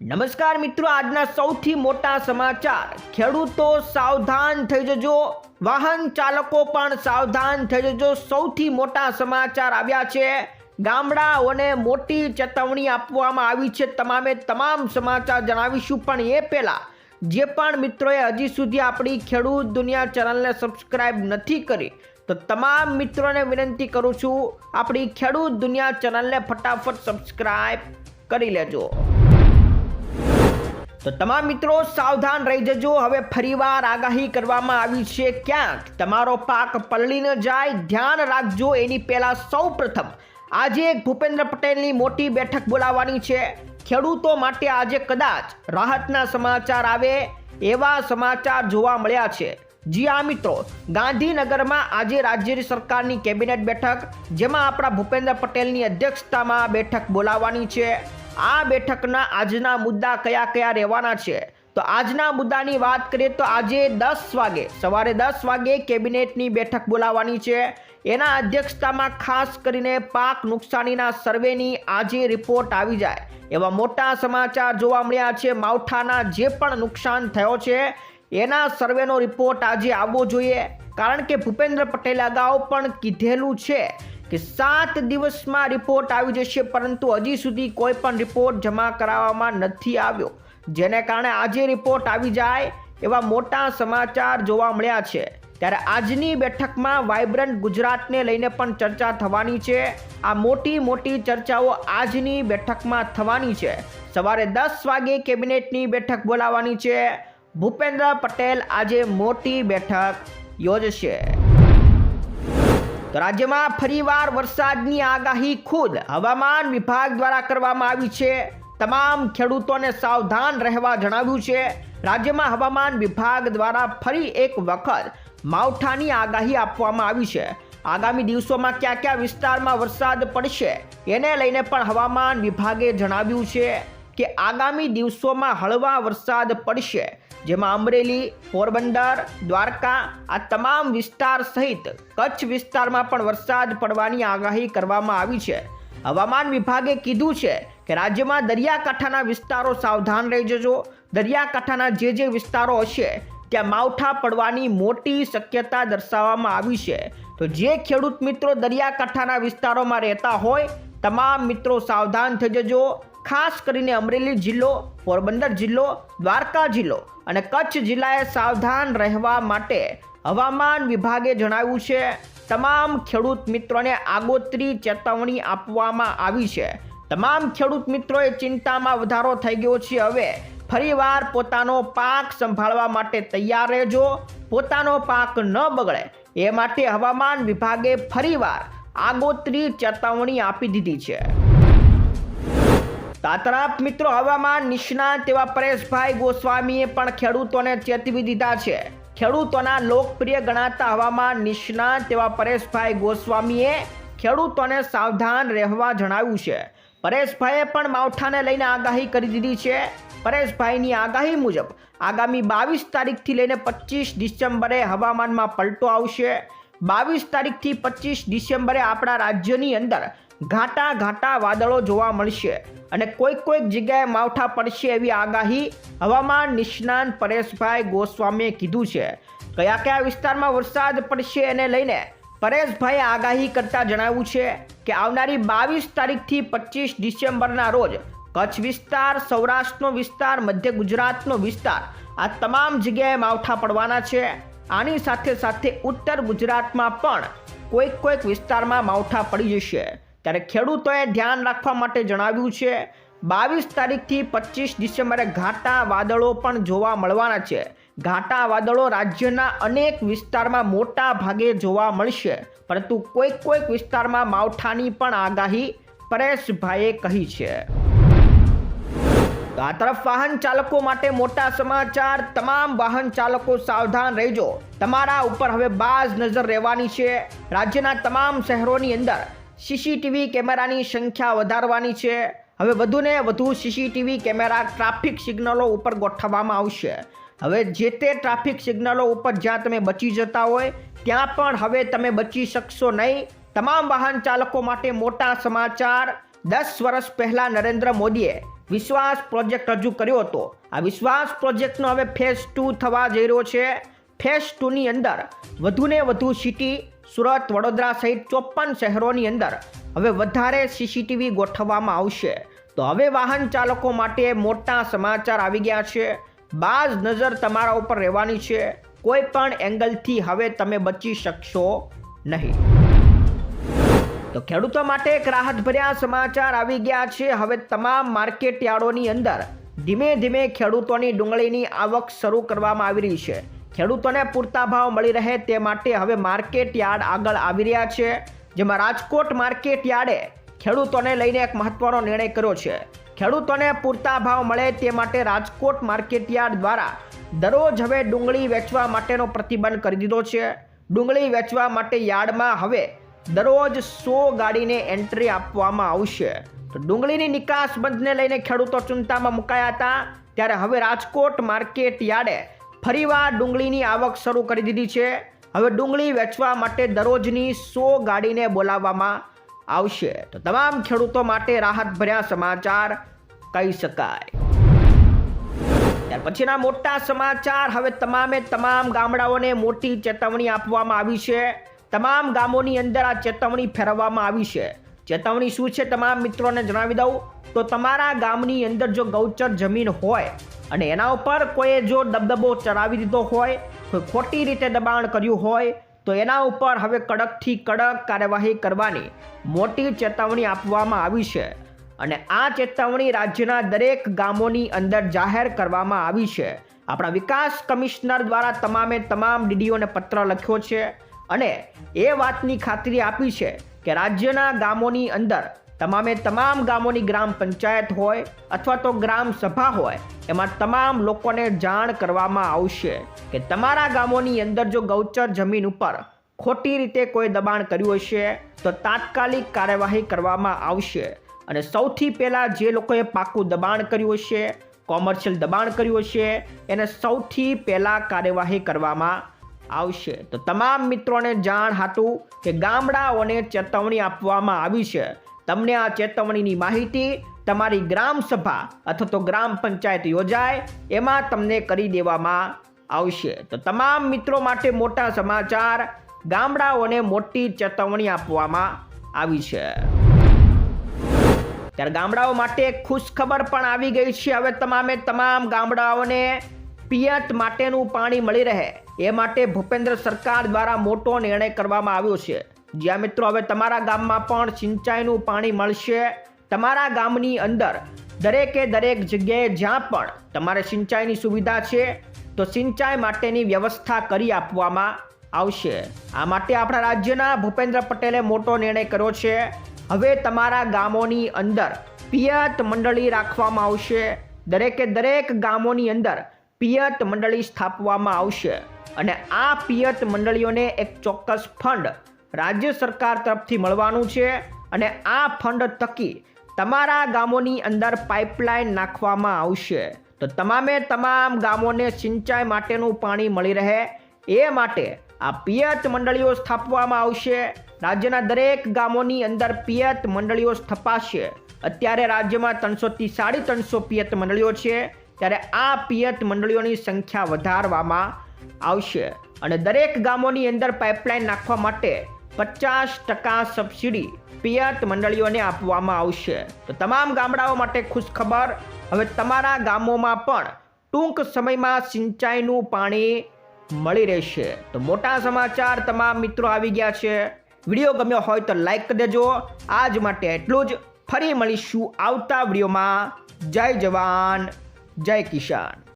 નમસ્કાર મિત્રો, આજના સૌથી મોટા સમાચાર. ખેડૂતો સાવધાન થઈ જજો. વાહન ચાલકો પણ સાવધાન થઈ જજો. સૌથી મોટા સમાચાર આવ્યા છે. ગામડાઓને મોટી ચેતવણી આપવામાં આવી છે. તમામે તમામ સમાચાર જણાવીશું. પણ એ પહેલાં, જે પણ મિત્રોએ હજી સુધી આપણી ખેડૂત દુનિયા ચેનલને સબસ્ક્રાઈબ નથી કરી, તો તમામ મિત્રોને વિનંતી કરું છું, આપણી ખેડૂત દુનિયા ચેનલને ફટાફટ સબસ્ક્રાઈબ કરી લેજો. તો તમામ મિત્રો સાવધાન રહી જજો. હવે ફરીવાર આગાહી કરવામાં આવી છે ક્યાંક? તમારો પાક પલળી ન જાય, ધ્યાન રાખજો. એની પહેલા સૌ પ્રથમ આજે ભૂપેન્દ્ર પટેલની મોટી બેઠક બોલાવવાની છે. ખેડૂતો માટે આજે કદાચ રાહતના સમાચાર આવે એવા સમાચાર જોવા મળ્યા છે. જી આ મિત્રો. ગાંધીનગરમાં આજે રાજ્યની સરકારની કેબિનેટ બેઠક, જેમાં આપણા ભૂપેન્દ્ર પટેલની અધ્યક્ષતામાં બેઠક બોલાવવાની છે. આ બેઠકના આજના મુદ્દા કયા કયા રહેવાના છે? તો આજના મુદ્દાની વાત કરીએ તો આજે દસ વાગે, સવારે દસ વાગે કેબિનેટની બેઠક બોલાવવાની છે. એના અધ્યક્ષતામાં ખાસ કરીને પાક નુકસાનીના સર્વેની આજે રિપોર્ટ આવી જાય. એવા મોટા સમાચાર જોવા મળ્યા છે. માવઠાના જે પણ નુકસાન થયો છે, એના સર્વેનો રિપોર્ટ આજે આવવો જોઈએ. કારણ કે ભૂપેન્દ્ર પટેલે અગાઉ પણ કીધેલું છે કે સાત દિવસમાં રિપોર્ટ આવી જશે, પરંતુ હજી સુધી કોઈ પણ રિપોર્ટ જમા કરાવવામાં નથી આવ્યો. જેને કારણે આજે રિપોર્ટ આવી જાય એવા મોટા સમાચાર જોવા મળ્યા છે. ત્યારે આજની બેઠકમાં વાઇબ્રન્ટ ગુજરાતને લઈને પણ ચર્ચા થવાની છે. આ મોટી મોટી ચર્ચાઓ આજની બેઠકમાં થવાની છે. સવારે દસ વાગે કેબિનેટની બેઠક બોલાવવાની છે. ભૂપેન્દ્ર પટેલ આજે મોટી બેઠક યોજશે. તો રાજ્યમાં ફરીવાર વરસાદની આગાહી ખુદ હવામાન વિભાગ દ્વારા કરવામાં આવી છે. તમામ ખેડૂતોને સાવધાન રહેવા જણાવ્યું છે. રાજ્યમાં હવામાન વિભાગ દ્વારા ફરી એક વખત માવઠાની આગાહી આપવામાં આવી છે. આગામી દિવસોમાં કયા કયા વિસ્તારમાં વરસાદ પડશે એને લઈને પણ હવામાન વિભાગે જણાવ્યું છે કે આગામી દિવસોમાં હળવા વરસાદ પડશે. જેમાં અમરેલી, પોરબંદર, દ્વારકા આ તમામ વિસ્તાર સહિત કચ્છ વિસ્તારમાં પણ વરસાદ પડવાની આગાહી કરવામાં આવી છે. હવામાન વિભાગે કીધું છે કે રાજ્યમાં દરિયાકાંઠાના વિસ્તારો સાવધાન રહી જજો દરિયાકાંઠાના જે જે વિસ્તારો હશે, ત્યાં માવઠા પડવાની મોટી શક્યતા દર્શાવવામાં આવી છે. તો જે ખેડૂત મિત્રો દરિયાકાંઠાના વિસ્તારોમાં રહેતા હોય, તમામ મિત્રો સાવધાન થઈ જજો ખાસ કરીને અમરેલી જિલ્લો, પોરબંદર જિલ્લો, દ્વારકા જિલ્લો અને કચ્છ જિલ્લાએ સાવધાન રહેવા માટે હવામાન વિભાગે જણાવ્યું છે, તમામ ખેડૂત મિત્રોને આગોતરી ચેતવણી આપવામાં આવી છે. તમામ ખેડૂત મિત્રોએ ચિંતામાં વધારો થઈ ગયો છે. હવે ફરીવાર પોતાનો પાક સંભાળવા માટે તૈયાર રહેજો. પોતાનો પાક ન બગડે એ માટે હવામાન વિભાગે ફરીવાર આગોતરી ચેતવણી આપી દીધી છે. તો મિત્રો હવામાન નિષ્ણાત એવા પરેશભાઈ ગોસ્વામીએ પણ ખેડૂતોને ચેતવી દીધા છે. ખેડૂતોના લોકપ્રિય ગણાતા હવામાન નિષ્ણાત એવા પરેશભાઈ ગોસ્વામીએ ખેડૂતોને સાવધાન રહેવા જણાવ્યું છે. પરેશભાઈએ પણ માવઠાને લઈને આગાહી કરી દીધી છે. પરેશભાઈની આગાહી મુજબ આગામી બાવીસ તારીખથી લઈને પચીસ ડિસેમ્બરે હવામાનમાં પલટો આવશે. બાવીસ તારીખથી પચીસ ડિસેમ્બરે આપણા રાજ્યની અંદર ઘાટા ઘાટા વાદળો જોવા મળશે અને કોઈક કોઈક જગ્યાએ માવઠા પડશે એવી આગાહી હવામાન નિષ્ણાંત પરેશભાઈ ગોસ્વામીએ કીધું છે. કયા કયા વિસ્તારમાં વરસાદ પડશે એને લઈને પરેશભાઈએ આગાહી કરતા જણાવ્યું છે કે આવનારી બાવીસ તારીખથી પચીસ ડિસેમ્બરના રોજ કચ્છ વિસ્તાર, સૌરાષ્ટ્રનો વિસ્તાર, મધ્ય ગુજરાતનો વિસ્તાર આ તમામ જગ્યાએ માવઠા પડવાના છે. આની સાથે સાથે ઉત્તર ગુજરાતમાં પણ કોઈક કોઈક વિસ્તારમાં માવઠા પડી જશે. ત્યારે ખેડૂતોએ ધ્યાન રાખવા માટે જણાવ્યું છે, બાવીસ તારીખથી પચીસ ડિસેમ્બરે ઘાટા વાદળો પણ જોવા મળવાના છે. ઘાટા વાદળો રાજ્યના અનેક વિસ્તારમાં મોટા ભાગે જોવા મળશે, પરંતુ કોઈક કોઈક વિસ્તારમાં માવઠાની પણ આગાહી પરેશભાઈએ કહી છે. આ તરફ વાહન ચાલકો માટે મોટા સમાચાર, તમામ વાહન ચાલકો સાવધાન રહેજો. તમારા ઉપર હવે બાજ નજર રહેવાની છે. રાજ્યના તમામ શહેરોની અંદર સીસીટીવી કેમેરાની સંખ્યા વધારવાની છે. હવે વધુને વધુ સીસીટીવી કેમેરા ટ્રાફિક સિગ્નલો ઉપર ગોઠવવામાં આવશે. હવે જે તે ટ્રાફિક સિગ્નલો ઉપર જ્યાં તમે બચી જતા હોય, ત્યાં પણ હવે તમે બચી શકશો નહીં. તમામ વાહન ચાલકો માટે મોટા સમાચાર. દસ વર્ષ પહેલાં નરેન્દ્ર મોદીએ વિશ્વાસ પ્રોજેક્ટ રજૂ કર્યો હતો. આ વિશ્વાસ પ્રોજેક્ટનો હવે ફેઝ ટુ થવા જઈ રહ્યો છે. ફેઝ ટુની અંદર વધુને વધુ સિટી સુરત, વડોદરા સહિત ચોપન શહેરોની અંદર હવે વધારે સીસીટીવી ગોઠવવામાં આવશે. તો હવે વાહન ચાલકો માટે મોટા સમાચાર આવી ગયા છે. બાજ નજર તમારા ઉપર રહેવાની છે. કોઈ પણ એંગલથી હવે તમે બચી શકશો નહીં. તો ખેડૂતો માટે એક રાહતભર્યા સમાચાર આવી ગયા છે. હવે તમામ માર્કેટ યાર્ડોની અંદર ધીમે ધીમે ખેડૂતોની ડુંગળીની આવક શરૂ કરવામાં આવી રહી છે. ખેડૂતોને પૂરતા ભાવ મળી રહે તે માટે હવે માર્કેટ યાર્ડ આગળ આવી રહ્યા છે, જેમાં રાજકોટ માર્કેટ યાર્ડે ખેડૂતોને લઈને એક મહત્વનો નિર્ણય કર્યો છે. ખેડૂતોને પૂરતા ભાવ મળે તે માટે રાજકોટ માર્કેટ યાર્ડ દ્વારા દરરોજ હવે ડુંગળી વેચવા માટેનો પ્રતિબંધ કરી દીધો છે. ડુંગળી વેચવા માટે યાર્ડમાં હવે દરરોજ સો ગાડીને એન્ટ્રી આપવામાં આવશે. તો ડુંગળીની નિકાસ બંધને લઈને ખેડૂતો ચિંતામાં મુકાયા હતા, ત્યારે હવે રાજકોટ માર્કેટ યાર્ડે ફરીવાર ડુંગળીની આવક શરૂ કરી દીધી છે. હવે ડુંગળી વેચવા માટે દરરોજની સો ગાડીને બોલાવવામાં આવશે. તો તમામ ખેડૂતો માટે રાહતભર્યા સમાચાર કહી શકાય. ત્યાર પછીના મોટા સમાચાર. હવે તમામે તમામ ગામડાઓને મોટી ચેતવણી આપવામાં આવી છે. તમામ ગામોની અંદર આ ચેતવણી ફેરવવામાં આવી છે. ચેતવણી શું છે? તમામ મિત્રોને જણાવી દઉં. તો તમારા ગામની અંદર જો ગૌચર જમીન હોય અને એના ઉપર કોઈએ જો દબદબો ચડાવી દીધો હોય, કોઈ ખોટી રીતે દબાણ કર્યું હોય, તો એના ઉપર હવે કડકથી કડક કાર્યવાહી કરવાની મોટી ચેતવણી આપવામાં આવી છે. અને આ ચેતવણી રાજ્યના દરેક ગામોની અંદર જાહેર કરવામાં આવી છે. આપણા વિકાસ કમિશનર દ્વારા તમામે તમામ ડીડીઓને પત્ર લખ્યો છે અને એ વાતની ખાતરી આપી છે કે રાજ્યના ગામોની અંદર તમામે તમામ ગામોની ગ્રામ પંચાયત હોય અથવા તો ગ્રામ સભા હોય, એમાં તમામ લોકોને જાણ કરવામાં આવશે કે તમારા ગામોની અંદર જો ગૌચર જમીન ઉપર ખોટી રીતે કોઈ દબાણ કર્યું હશે, તો તાત્કાલિક કાર્યવાહી કરવામાં આવશે. અને સૌથી પહેલાં જે લોકોએ પાકું દબાણ કર્યું હશે, કોમર્શિયલ દબાણ કર્યું હશે, એને સૌથી પહેલાં કાર્યવાહી કરવામાં આવશે. તો તમામ મિત્રોને જાણ હતું કે ગામડાઓને ચેતવણી આપવામાં આવી છે તમને આ ચેતવણીની માહિતી તમારી ગ્રામ સભા અથવા તો ગ્રામ પંચાયત યોજાય, એમાં તમને કરી દેવામાં આવશે. તો તમામ મિત્રો માટે મોટા સમાચાર, ગામડાઓને મોટી ચેતવણી આપવામાં આવી છે. ત્યારે ગામડાઓ માટે ખુશ ખબર પણ આવી ગઈ છે. હવે તમામે તમામ ગામડાઓને પિયત માટેનું પાણી મળી રહે. એ માટે ભૂપેન્દ્ર સરકાર દ્વારા મોટો નિર્ણય કરવામાં આવ્યો છે. જ્યાં મિત્રો હવે તમારા ગામમાં પણ સિંચાઈનું પાણી મળશે. તમારા ગામની અંદર દરેકે દરેક જગ્યાએ જ્યાં પણ તમારે સિંચાઈની સુવિધા છે, તો સિંચાઈ માટેની વ્યવસ્થા કરી આપવામાં આવશે. આ માટે આપણા રાજ્યના ભૂપેન્દ્ર પટેલે મોટો નિર્ણય કર્યો છે. હવે તમારા ગામોની અંદર પિયત મંડળી રાખવામાં આવશે. દરેકે દરેક ગામોની અંદર પિયત મંડળી સ્થાપવામાં આવશે. અને આ પિયત મંડળીઓને એક ચોક્કસ ફંડ રાજ્ય સરકાર તરફથી મળવાનું છે અને આ ફંડ થકી તમારા ગામોની અંદર પાઇપલાઇન નાખવામાં આવશે. તો તમામે તમામ ગામોને સિંચાઈ માટેનું પાણી મળી રહે. એ માટે આ પિયત મંડળીઓ સ્થાપવામાં આવશે. રાજ્યના દરેક ગામોની અંદર પિયત મંડળીઓ સ્થપાશે. અત્યારે રાજ્યમાં ત્રણસોથી સાડી ત્રણસો પિયત મંડળીઓ છે. ત્યારે આ પિયત મંડળીઓની સંખ્યા વધારવામાં આવશે. અને દરેક ગામોની અંદર પાઇપલાઇન નાખવા માટે પચાસ ટકા સબસિડી પિયત મંડળીઓને આપવામાં આવશે. તો તમામ ગામડાઓ માટે ખુશખબર, હવે તમારા ગામોમાં પણ ટૂંક સમયમાં સિંચાઈનું પાણી મળી રહેશે. તો મોટા સમાચાર તમામ મિત્રો આવી ગયા છે. વીડિયો ગમ્યો હોય તો લાઈક દેજો. આજ માટે એટલું જ. ફરી મળીશું આવતા વિડીયોમાં. જય જવાન, જય કિસાન.